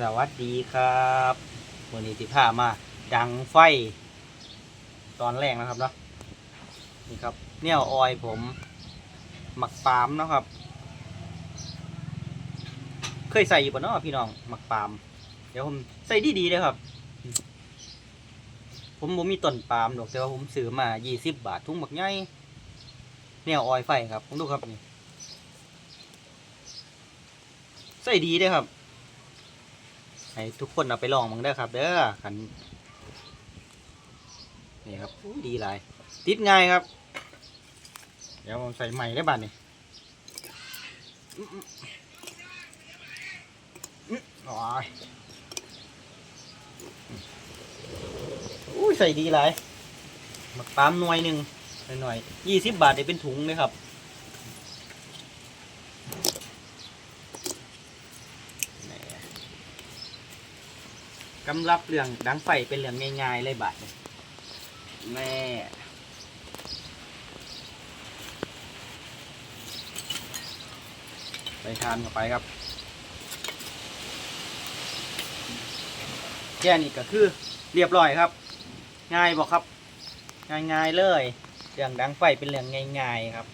สวัสดีครับวันนี้ที่พามาดังไฟ ตอนแรกนะครับเนาะนี่ครับเนี่ยออยผม หมักปาล์มนะครับ เคยใส่อยู่ปะเนาะพี่น้องหมักปาล์มเดี๋ยวผมใส่ดีๆเลยครับ ผมผมมีต้นปาล์มดอกแต่ว่าผมซื้อมา20บาททุ่งหมักใหญ่แนวออยไฟครับผมดูครับนี่ใส่ดีเด้อครับ ให้ทุกคนเอาไปลองมึงได้ครับ เด้อขันนี่ครับดีหลายติดง่ายครับ เดี๋ยวผมใส่ใหม่ได้บ้านนี่อื้ออื้ออื้อโอ้ยอุ้ยใส่ดีหลายมักปาล์มหน่วยหนึ่งหน่อยยี่สิบบาทได้เป็นถุงเลยครับ แหม่ กำลับเรื่องดังไฟเป็นเรื่องง่ายๆเลยบาทแม่ไปทานเข้าไปครับแค่นี้ก็คือเรียบร้อยครับ ง่ายบอกครับ ง่ายๆเลย เรื่องดังไฟเป็นเรื่องง่าย ๆ ครับ